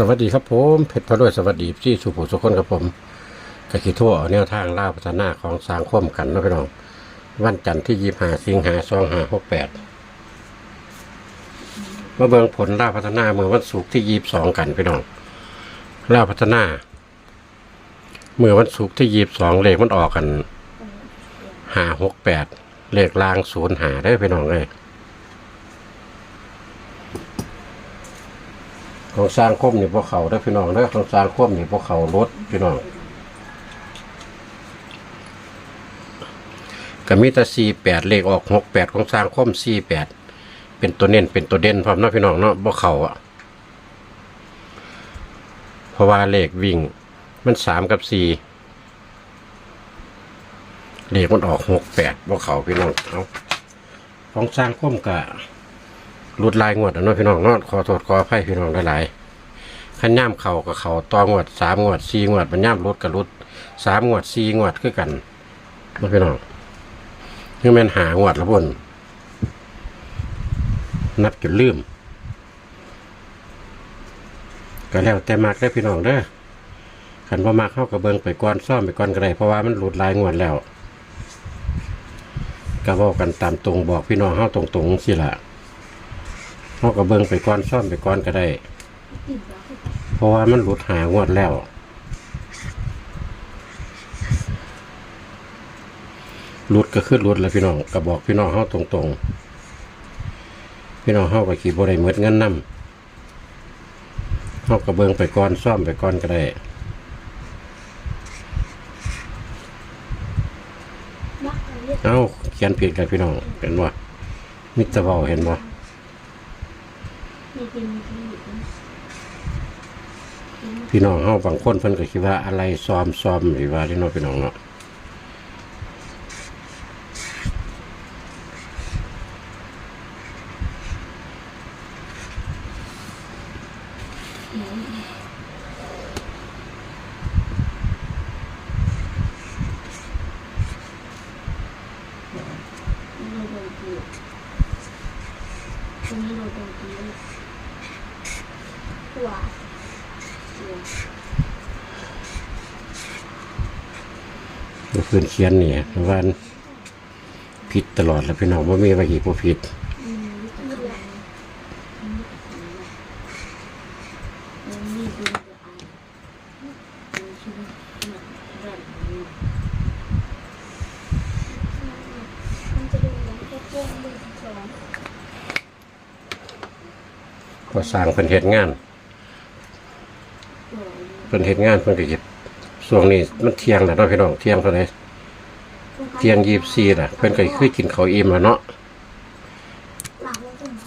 สวัสดีครับผมเพชรพระด้วยสวัสดีที่สุภูสุคนครับผมกะคิทั่วเอาแนวทางล่าพัฒนาของสางคมกันนะพี่น้อง วันจันทร์ที่ยี่ห้าสิงหาสองห้าหกแปดมาเบิงผลล่าพัฒนาเมื่อวันศุกร์ที่ยี่สองกันพี่น้องล่าพัฒนา เมื่อวันศุกร์ที่ยี่สองเลขมันออกกันห้าหกแปดเลขลางศูนย์หาได้พี่น้องเลย ของสร้างคมนี่พวกเขาได้พี่น้องเด้ของสร้างคมนี่พวกเขารถพี่น้องก็มีแต่สี่แปดเลขออกหกแปดของสร้างคมสี่แปดเป็นตัวเน้นเป็นตัวเด่นพร้อมนาะพี่น้องเนาะพวกเขาอะเพราะว่าเลขวิ่งมันสามกับสี่เลขมันออกหกแปดพวกเขาพี่น้องเอาของสร้างคมกะ รุดลายงวดนะพี่น้องเนาะขอโทษขออภัยพี่น้องหลายๆขันย่ามเข่ากับเข่าต่องวดสามงวดสี่งวดมันย่ามรุดกับรุดสามงวดสี่งวดคือกันนะพี่น้องนี่ม่นหางวดละพ่นนับจนลืม ก็แล้วแต่มากได้พี่น้องเด้อขันพอมาเข้ากับเบิงไปก่อนซ่อมไปก่อนก็ได้เพราะว่ามันหลุดลายงวดแล้วก็บอกกันตามตรงบอกพี่น้องเข้าตรงๆสิล่ะ เขาก็เบิ่งไปก่อนซ่อมไปก่อนก็ได้ เพราะว่ามันหลุดหางวดแล้ว หลุดก็คือหลุดแล้วพี่น้องก็บอกพี่น้องเฮาตรงๆ พี่น้องเฮาก็ขี่บ่ได้หมดเงินนํเฮาก็เบิ่งไปก่อนซ่อมไปก่อนก็ได้เอ้าเขียนผิดกันพี่น้องเห็นบ่มิตรเว้าเห็นบ่ พี่น้องเฮาบางคนเพิ่นก็คิดว่าอะไรซ้อมซ้อมหรือว่าที่น้องพี่น้องเนาะ เพิ่นเขียนนี่ว่าผิดตลอดแล้วพี่น้องบ่มีว่ากี่บ่ผิดก็สร้างเพิ่นเฮ็ดงาน เพิ่นเฮ็ดงานเพิ่นก็เฮ็ดช่วงนี้มันเที่ยงแล้วเนาะพี่น้องเที่ยงเท่าไหร่เที่ยง24น่ะเพิ่นก็เคยกินข้าวอิ่มแล้วเนาะ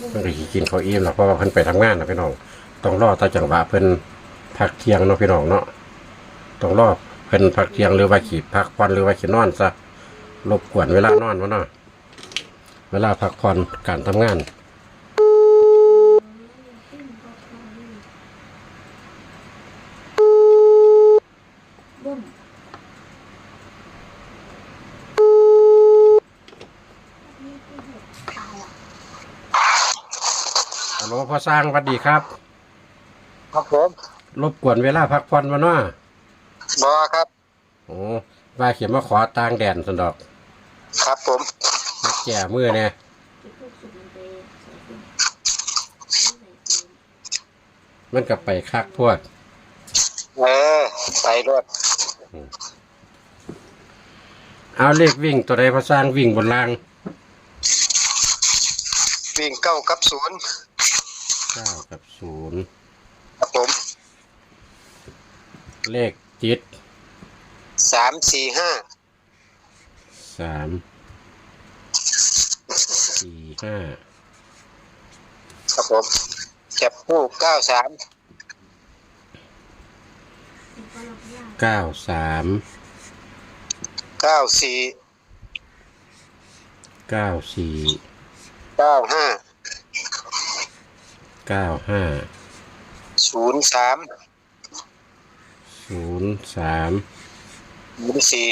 เพิ่นก็สิกินข้าวอิ่มแล้วเพราะว่าเพิ่นไปทำงานนะพี่น้อง ต้องรอตาจังหวะเพิ่นพักเที่ยงเนาะพี่น้องเนาะต้องรอเพิ่นพักเที่ยงหรือว่าขีพักผ่อนหรือว่าขีนอนซะรบกวนเวลานอนวะเนาะเวลาพักผ่อนการทำงาน ฮัลโหลพ่อสร้างสวัสดีครับ ครับผมรบกวนเวลาพักผ่อนวะเนาะบอครับโอ้ว่าเขียนมาขอตางแดนสันดอกครับผมมาแก่มือเนี่ยมันก็ไปคักพวกเออไปรถเอาเลขวิ่งตัวใดพอสร้างวิ่งบนล่างวิ่งเก้ากับศูนย์ เก้ากับศูนย์ครับผมเลขจิตสามสี่ห้าสามสี่ห้าครับผมจับคู่เก้าสามเก้าสามเก้าสี่เก้าสี่เก้าห้า เก้าห้าศูนย์สามศูนย์สามศูนย์สี่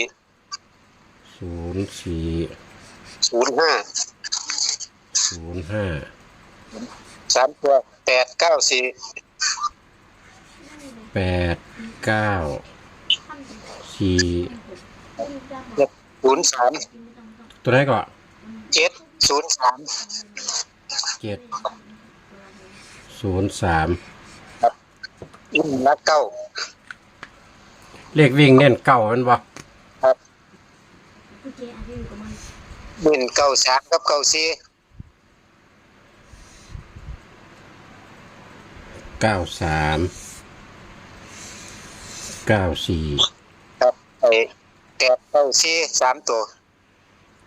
ศูนย์สี่ศูนย์ห้าศูนย์ห้าสามตัวแปดเก้าสี่แปดเก้าสี่ศูนย์สามตัวไหนก็เจ็ดศูนย์สามเจ็ด ศูนย์สามอินนักเก้าเลขวิ่งเน้นเก้าแมันบ่หนึ่งเก้าสามกับเก้าสี่เก้าสามเก้าสี่ครับไอ้แปดเก้าสี่สามตัว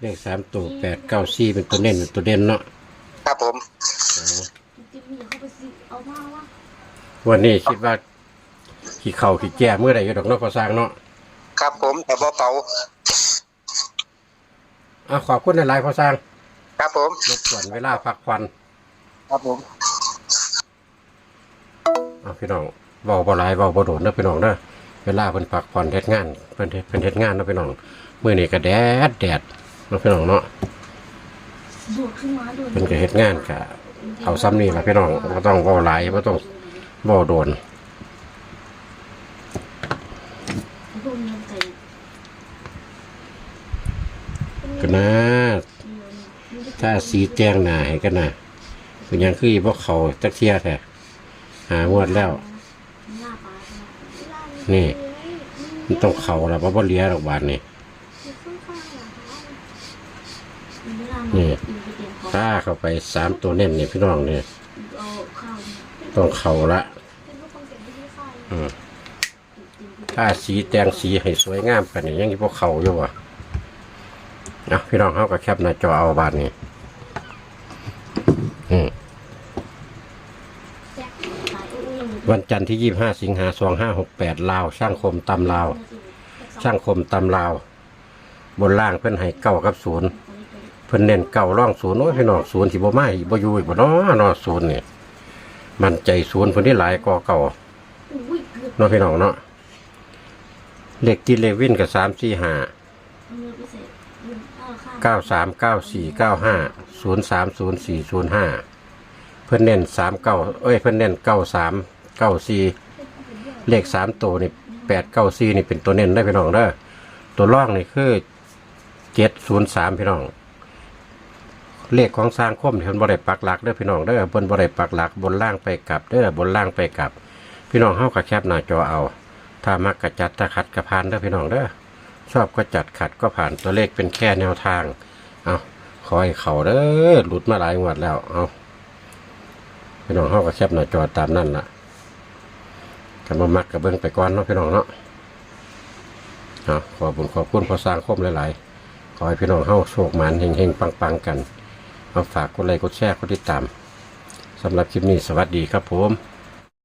เลขสามตัวแปดเก้าสี่เป็นตัวเน้นเป็นตัวเด่นเนาะครับผม วันนี้คิดว่าขี่เข่าขี่แก่เมื่อใดก็ดอกเนาะพอสร้างเนาะครับผมแต่บ่เป่าอะขอบคุณในไลน์พอสร้างครับผม รบกวนเวลาพักควันครับผม อะพี่น้องเบาบ่หลายเบาบ่โดดเด้อพี่น้องเด้อเวลาเพิ่นพักผ่อนเฮ็ดงานเพิ่นเฮ็ดเพิ่นเฮ็ดงานเนาะพี่น้องมื้อนี้ก็แดดแดดเนาะพี่น้องเนาะเพิ่นก็เฮ็ดงานก็ เอาซ้ำนี่ละพี่น้องบ่ต้องเว้าหลายบ่ต้องเว้าโดนก็นะถ้าสีแจ้งหนาให้กันนะเป็นยังคือบ่เขาจักเทียแท้หางวดแล้ว นี่มันต้องเขาแล้วบ่บ่าเลี้ยดอกบาดนี่นี่ ถ้าเข้าไปสามตัวเน้นนี่พี่น้องนี่ต้องเข้าละอืมถ้าสีแดงสีให้สวยงามกันนี่ยังสิบ่เข้าอยู่ว่ะนะพี่น้องเฮาก็แคปหน้าจอเอาบาดนี้อืมวันจันทร์ที่25สิงหาคม2568ลาว ช่างคมตำลาว ช่างคมตำลาว บนล่างเพิ่นให้เก้ากับศูนย์เพิ่นเน้นเก้าร่องศูนย์โอ้ยพี่น้องศูนย์สิบ่มาอีกบ่อยู่อีกบ่เนาะเนาะศูนย์นี่มันใจศูนย์เพิ่นที่หลายกว่าเก่าเนาะพี่น้องเนาะเลขที่เลขวินกับสามสี่ห้าเก้าสามเก้าสี่เก้าห้าศูนย์สามศูนย์สี่ศูนย์ห้าเพิ่นเน้นสามเก้าเอ้ยเพิ่นเน้นเก้าสามเก้าสี่เลขสามตัวนี่แปดเก้าสี่นี่เป็นตัวเน้นได้พี่น้องเด้อตัวล่องนี่คือเจ็ดศูนย์สามพี่น้อง เลขของสร้างคมเพิ่นบ่ได้ปักหลักเด้อพี่น้องเด้อบนบ่ได้ปักหลักบนล่างไปกลับเด้อบนล่างไปกลับ พี่น้องเฮาก็แคปหน้าจอเอา ถ้ามักกะจัดถ้าขัดกระผ่านเด้อพี่น้องเด้อชอบก็จัดขัดก็ผ่านตัวเลขเป็นแค่แนวทาง เอาขอให้เขาเด้อหลุดมาหลายงวดแล้วเอาพี่น้องเฮาก็แคปหน้าจอตามนั่นล่ะกันบ่มักกะเบิ่งไปก่อนเนาะพี่น้องเนาะขอบุญขอบคุณพอสร้างคมหลายๆขอให้พี่น้องเฮาโชคหมานเฮงๆปังๆกัน มาฝากกดไลค์กดแชร์กดติดตามสำหรับคลิปนี้สวัสดีครับผม